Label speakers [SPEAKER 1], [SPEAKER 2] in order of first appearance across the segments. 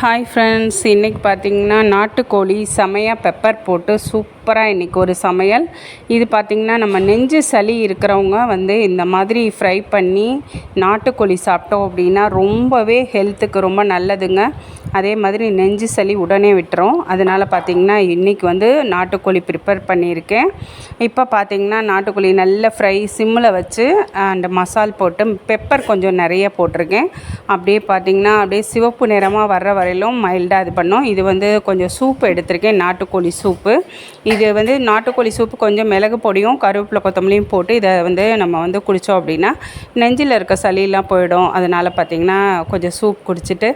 [SPEAKER 1] Hi friends இன்றைக்கி பார்த்தீங்கன்னா நாட்டுக்கோழி செமையாக பெப்பர் போட்டு சூப்பராக இன்றைக்கி ஒரு சமையல். இது பார்த்திங்கன்னா நம்ம நெஞ்சு சளி இருக்கிறவங்க வந்து இந்த மாதிரி ஃப்ரை பண்ணி நாட்டுக்கோழி சாப்பிட்டோம் அப்படின்னா ரொம்பவே ஹெல்த்துக்கு ரொம்ப நல்லதுங்க. அதே மாதிரி நெஞ்சு சளி உடனே விட்டுரும். அதனால் பார்த்திங்கன்னா இன்றைக்கி வந்து நாட்டுக்கோழி ப்ரிப்பேர் பண்ணியிருக்கேன். இப்போ பார்த்திங்கன்னா நாட்டுக்கோழி நல்ல ஃப்ரை சிம்மில் வச்சு அந்த மசால் போட்டு பெப்பர் கொஞ்சம் நிறைய போட்டிருக்கேன். அப்படியே பார்த்திங்கன்னா அப்படியே சிவப்பு நிறமாக வர்ற வரையிலும் மைல்டாக இது பண்ணோம். இது வந்து கொஞ்சம் சூப் எடுத்திருக்கேன் நாட்டுக்கோழி சூப்பு இது வந்து நாட்டுக்கோழி சூப்பு கொஞ்சம் மிளகு பொடியும் கருவேப்பிலை கொத்தமல்லியும் போட்டு இதை வந்து நம்ம வந்து குடித்தோம் அப்படின்னா நெஞ்சில் இருக்க சளியெல்லாம் போயிடும். அதனால் பார்த்திங்கன்னா கொஞ்சம் சூப் குடிச்சிட்டு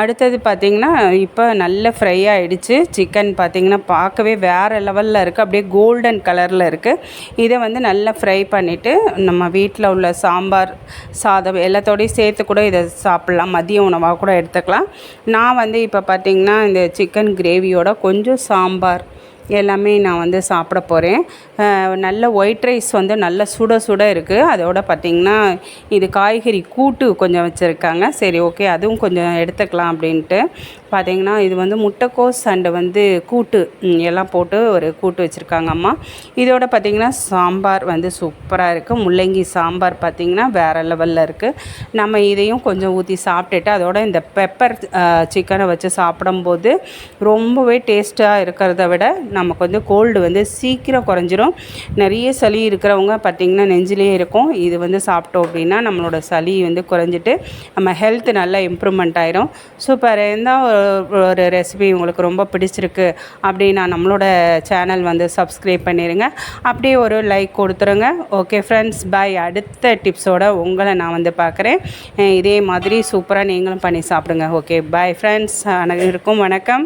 [SPEAKER 1] அடுத்தது பார்த்திங்கன்னா இப்போ நல்ல ஃப்ரை ஆகிடுச்சு சிக்கன் பார்த்திங்கன்னா பார்க்கவே வேறு லெவலில் இருக்குது அப்படியே கோல்டன் கலரில் இருக்குது இதை வந்து நல்லா ஃப்ரை பண்ணிவிட்டு நம்ம வீட்டில் உள்ள சாம்பார் சாதம் எல்லாத்தோடையும் சேர்த்து கூட இதை சாப்பிட்லாம். மதிய உணவாக கூட எடுத்துக்கலாம். நான் வந்து இப்போ பார்த்திங்கன்னா இந்த சிக்கன் கிரேவியோட கொஞ்சம் சாம்பார் எல்லாமே நான் வந்து சாப்பிட போகிறேன் நல்ல ஒயிட் ரைஸ் வந்து நல்ல சுட சுட இருக்குது அதோட பார்த்திங்கன்னா இது காய்கறி கூட்டு கொஞ்சம் வச்சுருக்காங்க. சரி ஓகே அதுவும் கொஞ்சம் எடுத்துக்கலாம் அப்படின்ட்டு. பார்த்திங்கன்னா இது வந்து முட்டைக்கோஸ் அண்டு வந்து கூட்டு எல்லாம் போட்டு ஒரு கூட்டு வச்சுருக்காங்க அம்மா. இதோட பார்த்திங்கன்னா சாம்பார் வந்து சூப்பராக இருக்குது முள்ளங்கி சாம்பார் பார்த்திங்கன்னா வேறு லெவலில் இருக்குது நம்ம இதையும் கொஞ்சம் ஊற்றி சாப்பிட்டுட்டு அதோட இந்த பெப்பர் சிக்கனை வச்சு சாப்பிடும்போது ரொம்பவே டேஸ்ட்டாக இருக்கிறத விட நமக்கு வந்து கோல்டு வந்து சீக்கிரம் குறைஞ்சிரும். நிறைய சளி இருக்கிறவங்க பார்த்திங்கன்னா நெஞ்சிலே இருக்கும். இது வந்து சாப்பிட்டோம் அப்படின்னா நம்மளோட சளி வந்து குறைஞ்சிட்டு நம்ம ஹெல்த் நல்லா இம்ப்ரூவ்மெண்ட் ஆயிரும். சூப்பர் எந்த ஒரு ரெசிபி உங்களுக்கு ரொம்ப பிடிச்சிருக்கு அப்படின்னா நம்மளோட சேனல் வந்து சப்ஸ்கிரைப் பண்ணிடுங்க அப்படியே ஒரு லைக் கொடுத்துருங்க. ஓகே ஃப்ரெண்ட்ஸ் பாய் அடுத்த டிப்ஸோட உங்களை நான் வந்து பார்க்குறேன். இதே மாதிரி சூப்பராக நீங்களும் பண்ணி சாப்பிடுங்க. ஓகே பாய் ஃப்ரெண்ட்ஸ் அனைவருக்கும் வணக்கம்.